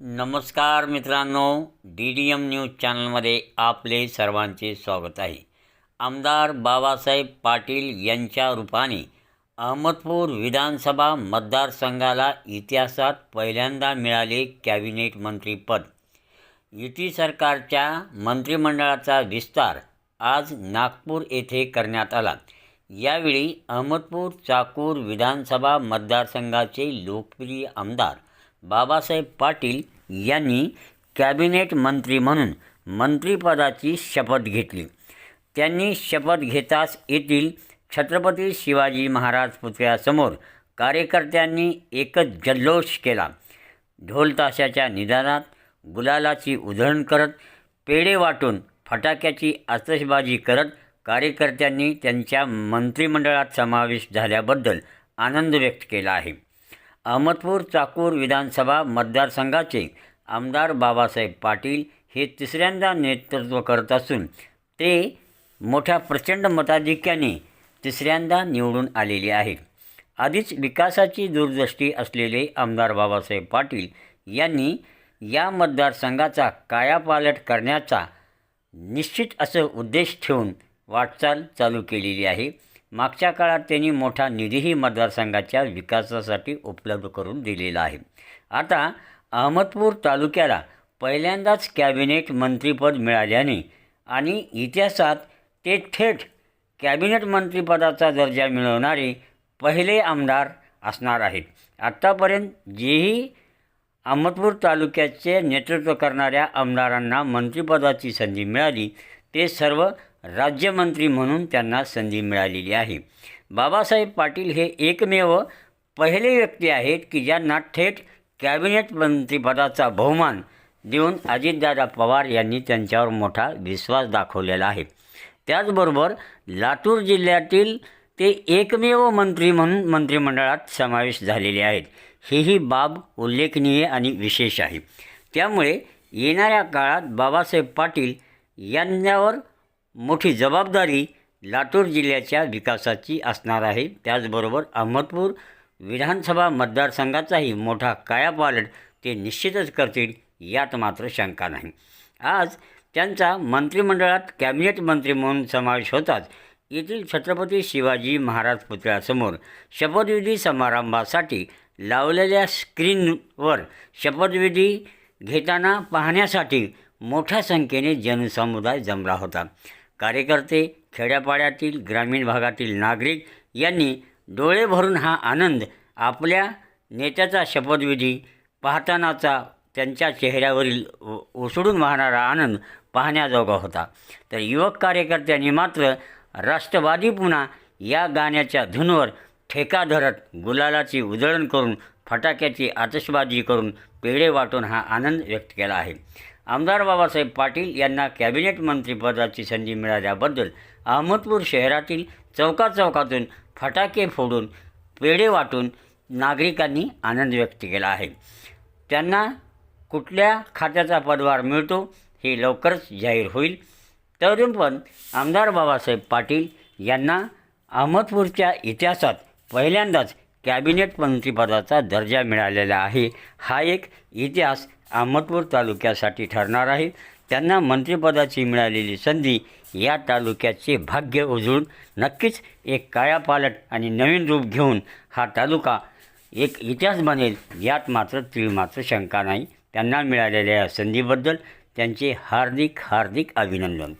नमस्कार मित्रांनो D D M news चॅनलमध्ये आपले सर्वांचे स्वागत आहे. आमदार बाबासाहेब पाटील यांच्या रूपाने अहमदपूर विधानसभा मतदारसंघाला इतिहासात पहिल्यांदा मिळाले कॅबिनेट मंत्रीपद. युती सरकारच्या मंत्रिमंडळाचा विस्तार आज नागपूर येथे करण्यात आला. यावेळी अहमदपूर चाकूर विधानसभा मतदारसंघाचे लोकप्रिय आमदार बाबासाहेब पाटील यांनी कॅबिनेट मंत्री म्हणून मंत्रिपदाची शपथ घेतली. त्यांनी शपथ घेताच येथील छत्रपती शिवाजी महाराज पुतळ्यासमोर कार्यकर्त्यांनी एकच जल्लोष केला. ढोलताशाच्या निदानात गुलालाची उधळण करत पेढे वाटून फटाक्याची आतषबाजी करत कार्यकर्त्यांनी त्यांच्या मंत्रिमंडळात समावेश झाल्याबद्दल आनंद व्यक्त केला आहे. अहमदपूर चाकूर विधानसभा मतदारसंघाचे आमदार बाबासाहेब पाटील हे तिसऱ्यांदा नेतृत्व करत असून ते मोठ्या प्रचंड मताधिक्याने तिसऱ्यांदा निवडून आलेले आहेत. आधीच विकासाची दूरदृष्टी असलेले आमदार बाबासाहेब पाटील यांनी या मतदारसंघाचा कायापालट करण्याचा निश्चित असं उद्देश ठेवून वाटचाल चालू केलेली आहे. मागच्या काळात त्यांनी मोठा निधीही मतदारसंघाच्या विकासासाठी उपलब्ध करून दिलेला आहे. आता अहमदपूर तालुक्याला पहिल्यांदाच कॅबिनेट मंत्रीपद मिळाल्याने आणि इतिहासात ते थेट कॅबिनेट मंत्रिपदाचा दर्जा मिळवणारे पहिले आमदार असणार आहेत. आत्तापर्यंत जेही अहमदपूर तालुक्याचे नेतृत्व करणाऱ्या आमदारांना मंत्रिपदाची संधी मिळाली ते सर्व राज्यमंत्री म्हणून त्यांना संधी मिळालेली आहे. बाबासाहेब पाटील हे एकमेव पहिले व्यक्ती आहेत की ज्यांना थेट कॅबिनेट मंत्रिपदाचा बहुमान देऊन अजितदादा पवार यांनी त्यांच्यावर मोठा विश्वास दाखवलेला आहे. त्याचबरोबर लातूर जिल्ह्यातील ते एकमेव मंत्री म्हणून मंत्रिमंडळात समावेश झालेले आहेत. हीही बाब उल्लेखनीय आणि विशेष आहे. त्यामुळे येणाऱ्या काळात बाबासाहेब पाटील यांच्यावर मोठी जबाबदारी लातूर जिल्ह्याच्या विकासाची असणार आहे. त्याचबरोबर अहमदपूर विधानसभा मतदारसंघाचाही मोठा कायापालट ते निश्चितच करतील यात मात्र शंका नाही. आज त्यांचा मंत्रिमंडळात कॅबिनेट मंत्री म्हणून समावेश होताच येथील छत्रपती शिवाजी महाराज पुतळ्यासमोर शपथविधी समारंभासाठी लावलेल्या स्क्रीनवर शपथविधी घेताना पाहण्यासाठी मोठ्या संख्येने जनसमुदाय जमला होता. कार्यकर्ते खेड्यापाड्यातील ग्रामीण भागातील नागरिक यांनी डोळे भरून हा आनंद आपल्या नेत्याचा शपथविधी पाहतानाचा त्यांच्या चेहऱ्यावरील ओ- वाहणारा आनंद पाहण्याजोगा होता. तर युवक कार्यकर्त्यांनी मात्र राष्ट्रवादी पुन्हा या गाण्याच्या धुनवर ठेका धरत गुलालाची उधळण करून फटाक्याची आतषबाजी करून पेढे वाटून हा आनंद व्यक्त केला आहे. आमदार बाबासाहेब पाटील यांना कॅबिनेट मंत्रिपदाची संधी मिळाल्याबद्दल अहमदपूर शहरातील चौकाचौकातून फटाके फोडून पेढे वाटून नागरिकांनी आनंद व्यक्त केला आहे. त्यांना कुठल्या खात्याचा पदभार मिळतो हे लवकरच जाहीर होईल. तरी पण आमदार बाबासाहेब पाटील यांना अहमदपूरच्या इतिहासात पहिल्यांदाच कॅबिनेट मंत्रिपदाचा दर्जा मिळालेला आहे. हा एक इतिहास अहमदपूर तालुक्यासाठी ठरणार आहे. त्यांना मंत्रिपदाची मिळालेली संधी या तालुक्याचे भाग्य उजळून नक्कीच एक कायापालट आणि नवीन रूप घेऊन हा तालुका एक इतिहास बनेल यात मात्र तीळ मात्र शंका नाही. त्यांना मिळालेल्या या संधीबद्दल त्यांचे हार्दिक हार्दिक अभिनंदन.